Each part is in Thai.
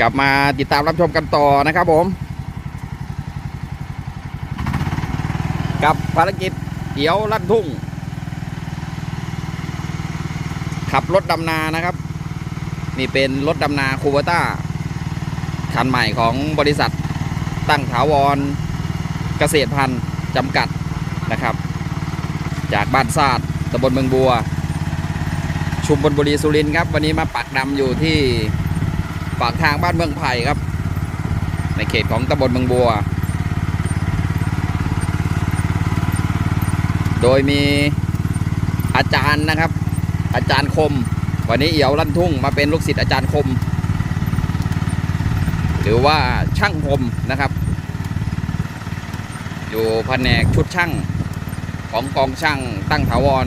กลับมาติดตามรับชมกันต่อนะครับผม กับภารกิจเขียวลั่นทุ่ง ขับรถดำนานะครับ นี่เป็นรถดำนาคูเบต้าคันใหม่ของบริษัทตั้งถาวรเกษตรพันธุ์จำกัดนะครับ จากบ้านซาดตำบลเมืองบัว ชุมพลบุรีสุรินทร์ครับ วันนี้มาปักดำอยู่ที่ ปากทางบ้านเมืองไผ่ครับ ในเขตของตำบลเมืองบัว โดยมีอาจารย์นะครับ อาจารย์คม วันนี้เอี่ยวลั่นทุ่งมาเป็นลูกศิษย์อาจารย์คม หรือว่าช่างคมนะครับ อยู่แผนกชุดช่างของกองช่างตั้งถาวร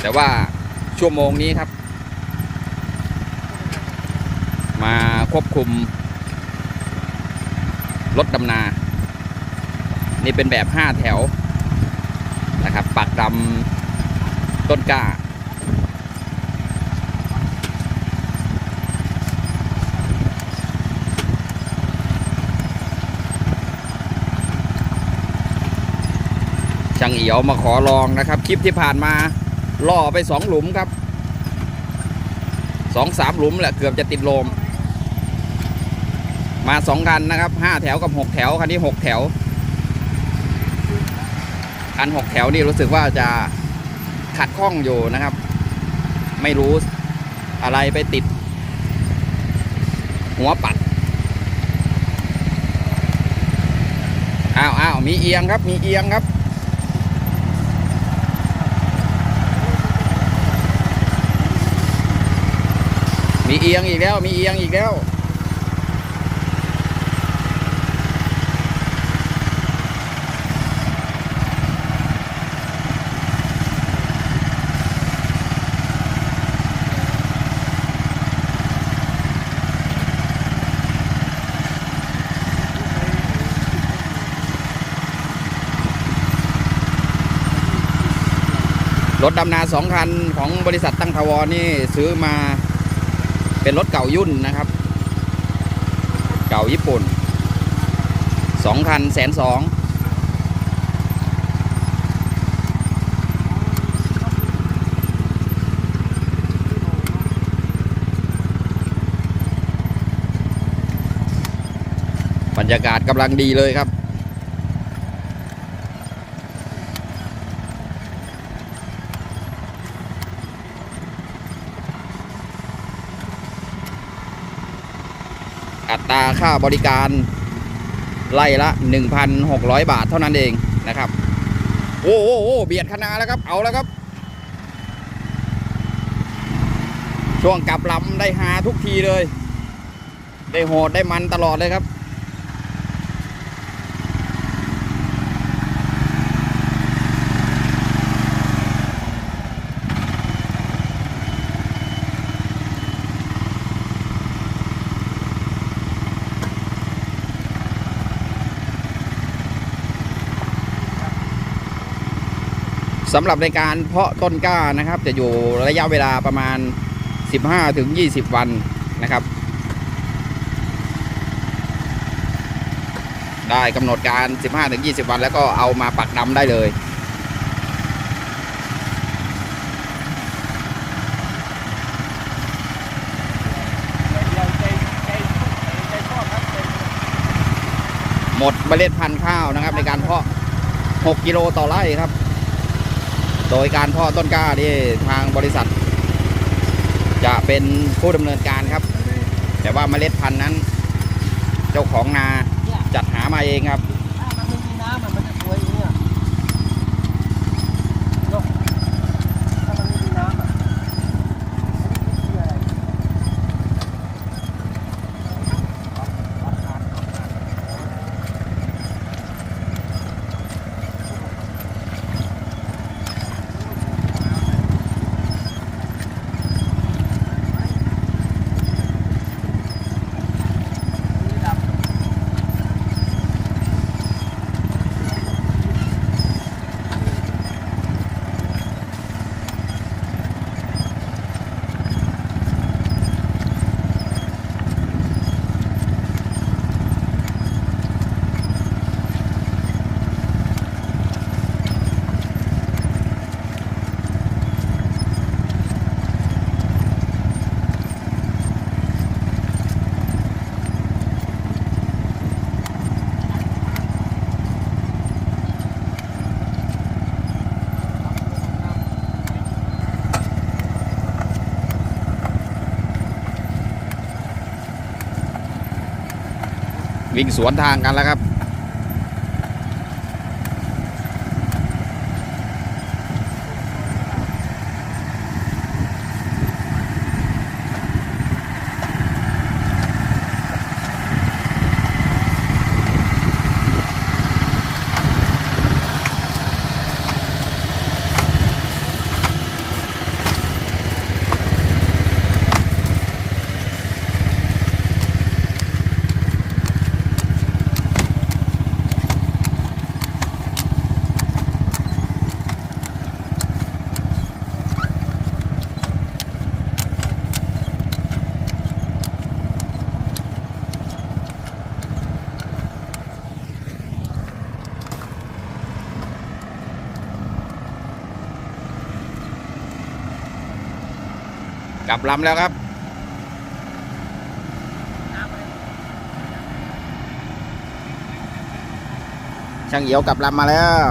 แต่ว่าชั่วโมงนี้ครับ มาควบคุมรถดำนา นี่เป็นแบบ 5 แถวนะครับปักดำต้นกล้า ช่างเอียวมาขอลองนะครับ คลิปที่ผ่านมาล่อไปสองหลุมครับสองสามหลุมแหละเกือบจะติดลม มาสองคันนะครับห้าแถวกับหกแถวคันนี้หกแถวคันหกแถวนี่รู้สึกว่าจะขัดข้องอยู่นะครับ ไม่รู้อะไรไปติด หัวปัดอ้าวอ้าวมีเอียงครับมีเอียงครับมีเอียงอีกแล้ว มีเอียงอีกแล้ว รถดำนาสองคันของบริษัทตั้งทวรนี่ซื้อมาเป็นรถเก่ายุ่นนะครับ เก่าญี่ปุ่นสองคันแสนสองบรรยากาศกำลังดีเลยครับ อัตราค่าบริการไล่ละ 1,600 บาทเท่านั้นเองนะครับ โอ้โหโอ้เบียดคณาแล้วครับ เอาแล้วครับ ช่วงกลับลำได้หาทุกทีเลย ได้โหดได้มันตลอดเลยครับ สำหรับในการเพาะต้นกล้านะครับ จะอยู่ระยะเวลาประมาณ 15ถึง20 วันนะครับ ได้กำหนดการ 15ถึง20 วัน แล้วก็เอามาปักดำได้เลยหมดเมล็ดพันธุ์ข้าวนะครับ ในการเพาะ 6 กิโลต่อไร่ครับ โดยการพ่อต้นกล้าที่ทางบริษัท จะเป็นผู้ดำเนินการครับ แต่ว่าเมล็ดพันธุ์นั้น เจ้าของนาจัดหามาเองครับ วิ่งสวนทางกันแล้วครับ ลับลำแล้วครับ ช่างเหี่ยวกลับลำมาแล้ว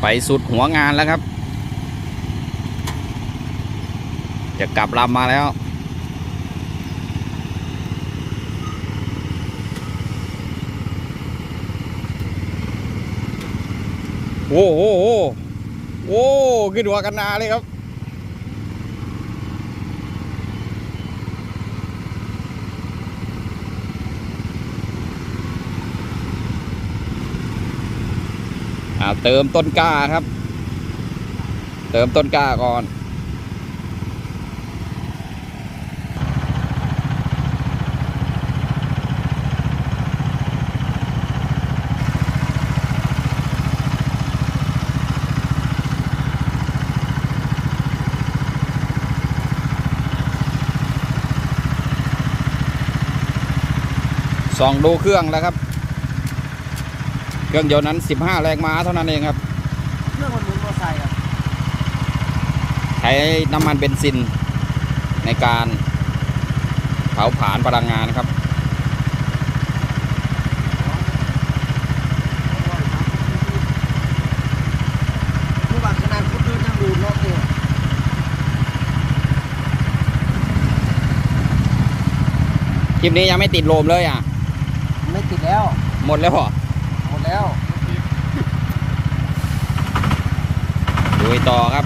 ไปสุดหัวงานแล้วครับ จะกลับลำมาแล้ว โอ้โหโอ้โหโอ้ขึ้นหัวกันนาเลยครับ อ่าเติมต้นกล้าครับ เติมต้นกล้าก่อนส่องดูเครื่องแล้วครับ เครื่องยนต์นั้น 15 แรงม้าเท่านั้นเองครับ เครื่องมันหมุนมอเตอร์ไซค์อะใช้น้ำมันเบนซินในการเผาผลาญพลังงานครับรู้ว่าขนาดคุณเดินยังดูดรอบเนี่ยคลิปนี้ยังไม่ติดโลมเลยอะ ไม่ติดแล้ว หมดแล้วเหรอ หมดแล้วดูต่อครับ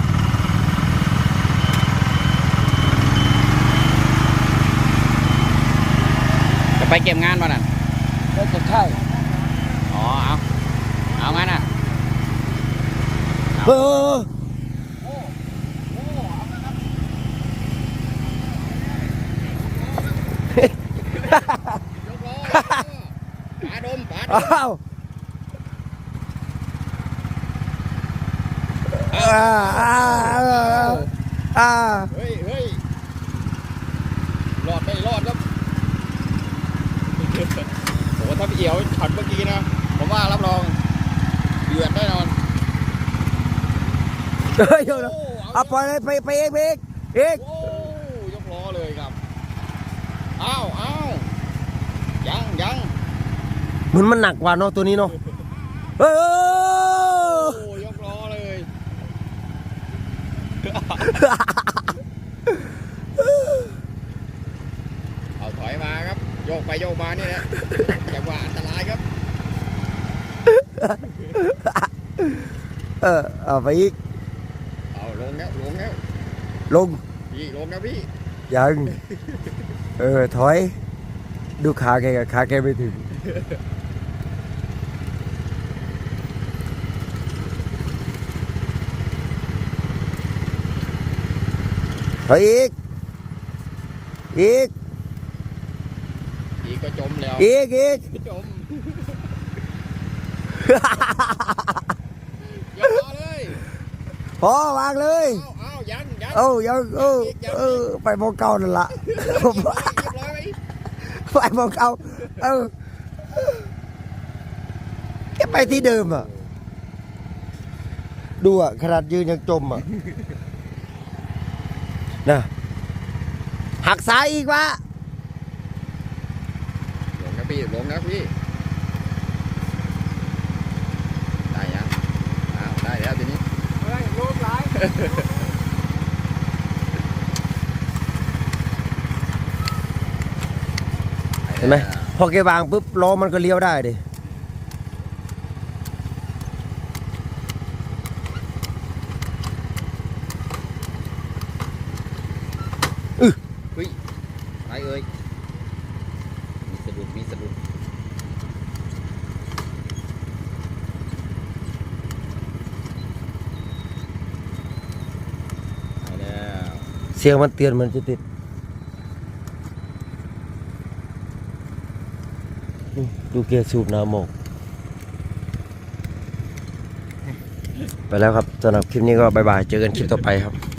จะไปเก็บงานป่ะนั่นก็จะใช่อ๋อเอา เอางั้นอะเออปาดมปาดอ้าว อ่าอ่าอ่าเฮ้ยเฮ้ยรอดไม่รอดครับโอ้ถ้าพี่เอียวช็อตเมื่อกี้นะ ผมว่ารับรองเดือดแน่นอนเฮ้ยเดี๋ยวนะโอ้เอาปล่อยเลยไปไปเอกไปเอกเอกโอ้ยกล้อเลยครับอ้าวอ้าวยังยังเหมือนมันหนักกว่าเนาะตัวนี้เนาะเออ โอ้ยกล้อเลย เอาถอยมาครับ โยกไปโยกมานี่แหละจังหวะอันตรายครับ เออเอาไปอีก เอาลงแล้วลงแล้วลง พี่ลงแล้วพี่ยัง เออ ถอย ดูขาแกกับขาแกไม่ถึง ถอยอีก อีกพี่ก็จมแล้วอีกอีกจมยกต่อเลยพอวางเลยเอาเอายังยังเอ้ายังเออเออไปมองเก่านั่นละเรียบร้อยไหมไปมองเก่าเออแกไปที่เดิมอะ ดูอะขนาดยืนยังจมอะ นะหักซ้ายอีกวะลงนะพี่ลงนะพี่ได้ยังอ้าวได้แล้วทีนี้เฮ้ยรูปหลายเห็นไหมพอแกวางปุ๊บล้อมันก็เลี้ยวได้ดิ เฮ้ยไปเอ้ยมีสะดุดมีสะดุดไปแล้ว เสียงมันเตือนมันจะติดดูเกียร์สูบน้ำหมกไปแล้วครับสำหรับคลิปนี้ก็บายบาย เจอกันคลิปต่อไปครับ